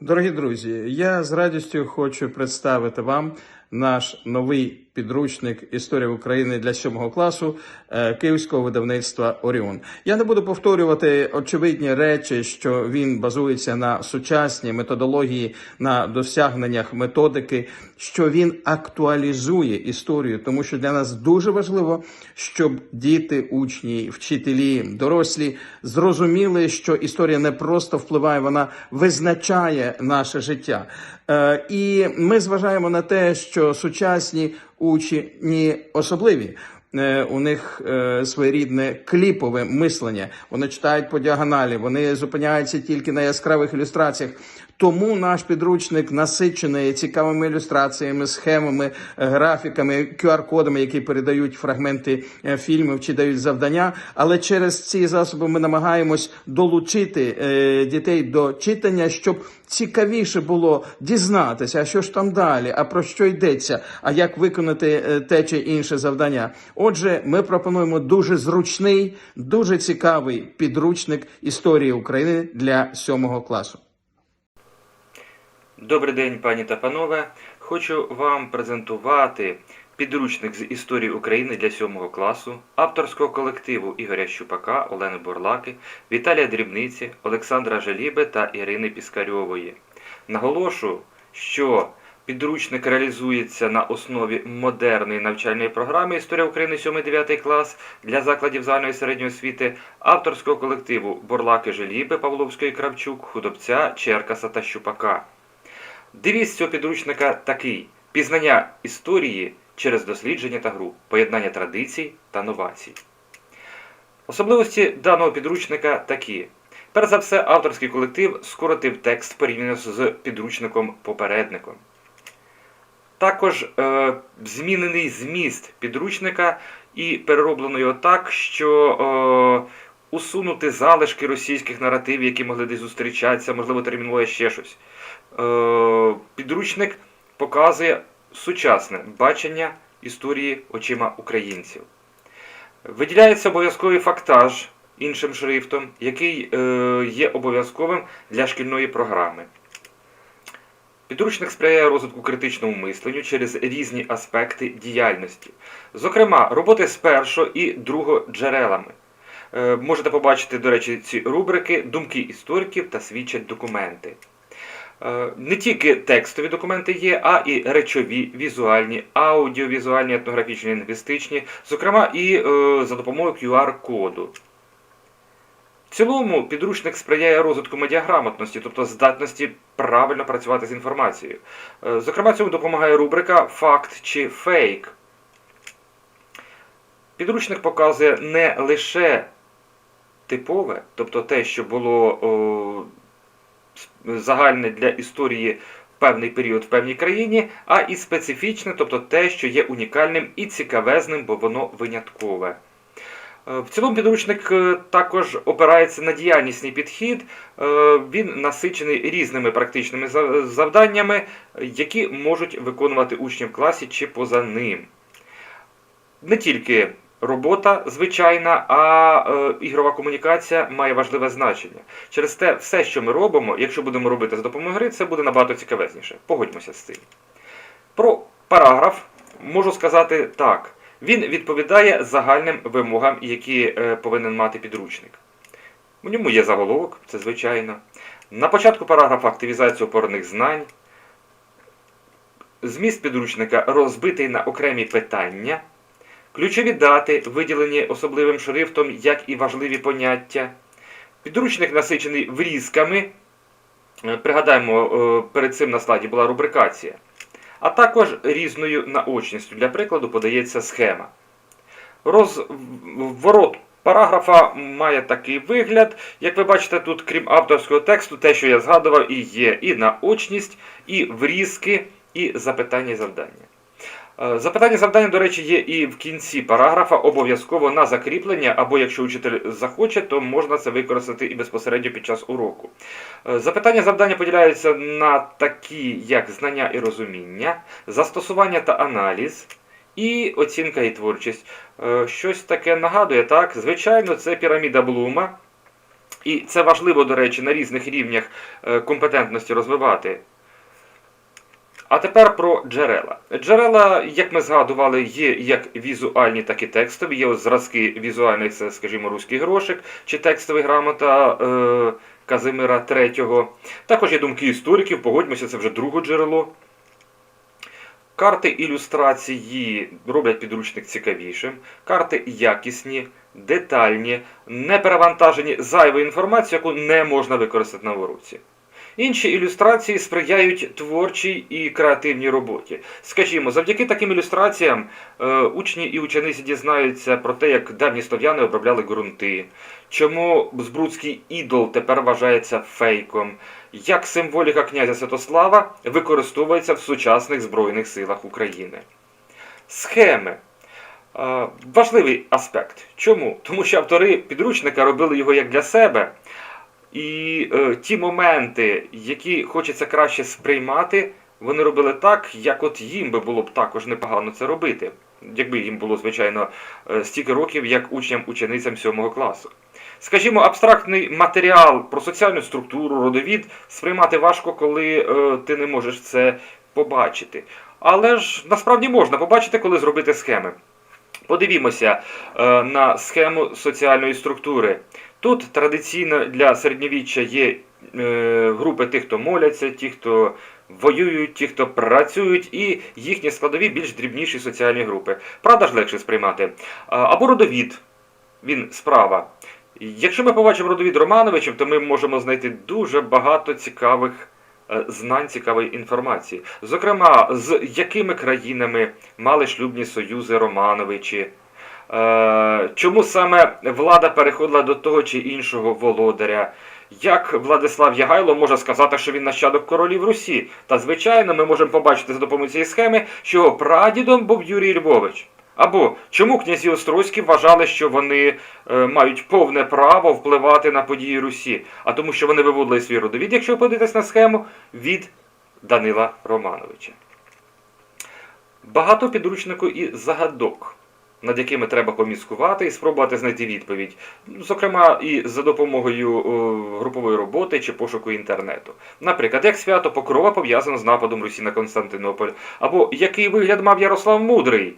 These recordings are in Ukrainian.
Дорогі друзі, я з радістю хочу представити вам наш новий підручник Історія України для сьомого класу е, київського видавництва Оріон. Я не буду повторювати очевидні речі, що він базується на сучасній методології, на досягненнях методики, що він актуалізує історію, тому що для нас дуже важливо, щоб діти, учні, вчителі, дорослі зрозуміли, що історія не просто впливає, вона визначає наше життя. Е, І ми зважаємо на те, що сучасні учні особливі. Е, У них е, своєрідне кліпове мислення. Вони читають по діагоналі, вони зупиняються тільки на яскравих ілюстраціях. Тому наш підручник насичений цікавими ілюстраціями, схемами, е, графіками, QR-кодами, які передають фрагменти е, фільмів чи дають завдання. Але через ці засоби ми намагаємось долучити е, дітей до читання, щоб цікавіше було дізнатися, а що ж там далі, а про що йдеться, а як виконати те чи інше завдання. Отже, ми пропонуємо дуже зручний, дуже цікавий підручник історії України для сьомого класу. Добрий день, пані та панове. Хочу вам презентувати підручник з історії України для 7 класу авторського колективу Ігоря Щупака, Олени Бурлаки, Віталія Дрібниці, Олександра Жаліби та Ірини Піскарьової. Наголошу, що підручник реалізується на основі модерної навчальної програми Історія України 7-9 клас для закладів загальної середньої освіти авторського колективу Бурлаки Жаліби, Павловської Кравчук, Худобця, Черкаса та Щупака. Девіз цього підручника такий: пізнання історії через дослідження та гру, поєднання традицій та новацій. Особливості даного підручника такі. Перш за все, авторський колектив скоротив текст порівняно з підручником попередником. Також е, змінений зміст підручника і перероблено його так, що е, усунути залишки російських наративів, які могли десь зустрічатися, можливо, термінологія ще щось. Е, підручник показує сучасне бачення історії очима українців. Виділяється обов'язковий фактаж іншим шрифтом, який е, є обов'язковим для шкільної програми. Підручник сприяє розвитку критичному мисленню через різні аспекти діяльності, зокрема, роботи з першого і другого джерелами. Е, Можете побачити, до речі, ці рубрики Думки істориків та свідчать документи. Е, Не тільки текстові документи є, а і речові, візуальні, аудіовізуальні, етнографічні, лінгвістичні, зокрема і е, за допомогою QR-коду. В цілому підручник сприяє розвитку медіаграмотності, тобто здатності правильно працювати з інформацією. Е, Зокрема, цьому допомагає рубрика Факт чи фейк. Підручник показує не лише типове, тобто те, що було загальне для історії в певний період в певній країні, а і специфічне, тобто те, що є унікальним і цікавезним, бо воно виняткове. Е, В цілому підручник е, також опирається на діяльнісний підхід. Е, Він насичений різними практичними за- завданнями, які можуть виконувати учні в класі чи поза ним. Не тільки робота звичайна, а е, ігрова комунікація має важливе значення. Через те, все, що ми робимо, якщо будемо робити за допомогою гри, це буде набагато цікавезніше. Погодьмося з цим. Про параграф можу сказати так. Він відповідає загальним вимогам, які е, повинен мати підручник. У ньому є заголовок, це звичайно. На початку параграфа активізація опорних знань. Зміст підручника розбитий на окремі питання. Ключові дати, виділені особливим шрифтом, як і важливі поняття. Підручник насичений врізками. Е, Пригадаємо, е, перед цим на слайді була рубрикація. А також різною наочністю. Для прикладу подається схема. Розворот параграфа має такий вигляд. Як ви бачите, тут, крім авторського тексту, те, що я згадував, і є і наочність, і врізки, і запитання і завдання. Е, Запитання завдання, до речі, є і в кінці параграфа обов'язково на закріплення, або якщо учитель захоче, то можна це використати і безпосередньо під час уроку. Е, Запитання завдання поділяються на такі, як знання і розуміння, застосування та аналіз. І оцінка і творчість. Е, Щось таке нагадує, так? Звичайно, це піраміда Блума. І це важливо, до речі, на різних рівнях компетентності розвивати. А тепер про джерела. Джерела, як ми згадували, є як візуальні, так і текстові. Є зразки візуальних, це, скажімо, руський грошик чи текстовий грамота е, Казимира III. Також є думки істориків, погодьмося, це вже друге джерело. Карти ілюстрації роблять підручник цікавішим. Карти якісні, детальні, не перевантажені зайвою інформацією, яку не можна використати на уроці. Інші ілюстрації сприяють творчій і креативній роботі. Скажімо, завдяки таким ілюстраціям е, учні і учениці дізнаються про те, як давні слов'яни обробляли ґрунти, чому Збрудський ідол тепер вважається фейком, як символіка князя Святослава використовується в сучасних Збройних силах України. Схеми. Е, Важливий аспект. Чому? Тому що автори підручника робили його як для себе. І е, ті моменти, які хочеться краще сприймати, вони робили так, як от їм би було б також непогано це робити. Якби їм було, звичайно, е, стільки років, як учням-ученицям 7 класу. Скажімо, абстрактний матеріал про соціальну структуру, родовід сприймати важко, коли е, ти не можеш це побачити. Але ж насправді можна побачити, коли зробити схеми. Подивімося е, на схему соціальної структури. Тут традиційно для середньовіччя є е, групи тих, хто моляться, ті, хто воюють, ті, хто працюють, і їхні складові більш дрібніші соціальні групи. Правда ж легше сприймати. А, Або родовід, він справа. Якщо ми побачимо родовід Романовичів, то ми можемо знайти дуже багато цікавих е, знань, цікавої інформації. Зокрема, з якими країнами мали шлюбні союзи Романовичі. Е, Чому саме влада переходила до того чи іншого володаря? Як Владислав Ягайло може сказати, що він нащадок королів Русі? Та звичайно, ми можемо побачити за допомогою цієї схеми, що його прадідом був Юрій Львович. Або чому князі Острозькі вважали, що вони е, мають повне право впливати на події Русі, а тому, що вони виводили свій родовід, якщо ви подивитесь на схему, від Данила Романовича. Багато підручнику і загадок, над якими треба поміскувати і спробувати знайти відповідь. Зокрема, і за допомогою о, групової роботи чи пошуку інтернету. Наприклад, як свято Покрова пов'язано з нападом Русі на Константинополь, або який вигляд мав Ярослав Мудрий.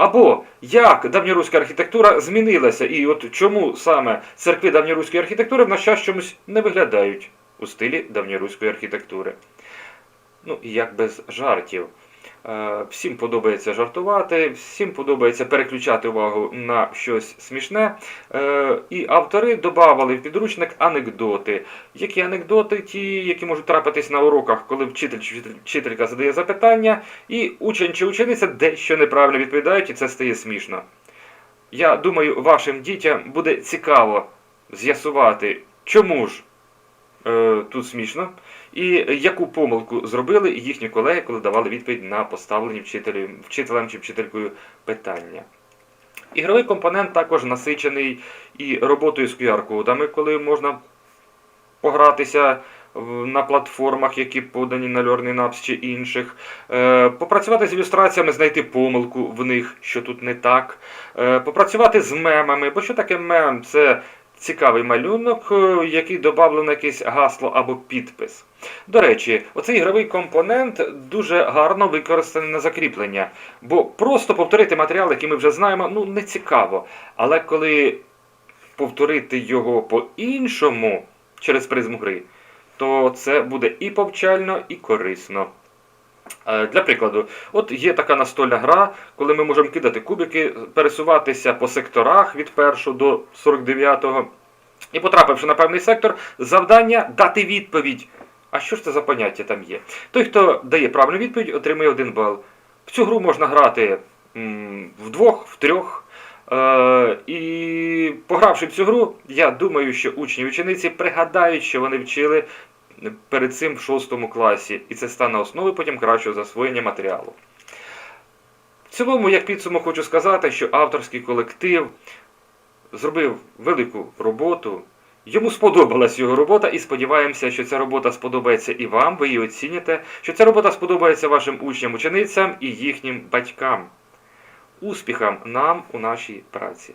Або як давньоруська архітектура змінилася, і от чому саме церкви давньоруської архітектури в наш час чомусь не виглядають у стилі давньоруської архітектури. Ну, і як без жартів. Е, Всім подобається жартувати, всім подобається переключати увагу на щось смішне. Е, І автори додавали в підручник анекдоти. Які анекдоти, ті, які можуть трапитись на уроках, коли вчитель чи вчителька задає запитання, і учень чи учениця дещо неправильно відповідають, і це стає смішно. Я думаю, вашим дітям буде цікаво з'ясувати, чому ж е, тут смішно, і яку помилку зробили їхні колеги, коли давали відповідь на поставлені вчителю, вчителем чи вчителькою питання. Ігровий компонент також насичений і роботою з QR-кодами, коли можна погратися на платформах, які подані на LearningApps чи інших, Е, попрацювати з ілюстраціями, знайти помилку в них, що тут не так, Е, попрацювати з мемами, бо що таке мем? Це цікавий малюнок, е, який додавлено якесь гасло або підпис. До речі, оцей ігровий компонент дуже гарно використаний на закріплення, бо просто повторити матеріал, який ми вже знаємо, ну не цікаво. Але коли повторити його по-іншому через призму гри, то це буде і повчально, і корисно. Е, Для прикладу, от є така настольна гра, коли ми можемо кидати кубики, пересуватися по секторах від 1 до 49, і потрапивши на певний сектор, завдання дати відповідь. А що ж це за поняття там є? Той, хто дає правильну відповідь, отримує один бал. В цю гру можна грати вдвох, втрьох. Е, і погравши в цю гру, я думаю, що учні і учениці пригадають, що вони вчили перед цим в шостому класі, і це стане основою потім кращого засвоєння матеріалу. В цілому, як підсумок, хочу сказати, що авторський колектив зробив велику роботу. Йому сподобалась його робота, і сподіваємося, що ця робота сподобається і вам, ви її оціните, що ця робота сподобається вашим учням, ученицям і їхнім батькам. Успіхам нам у нашій праці!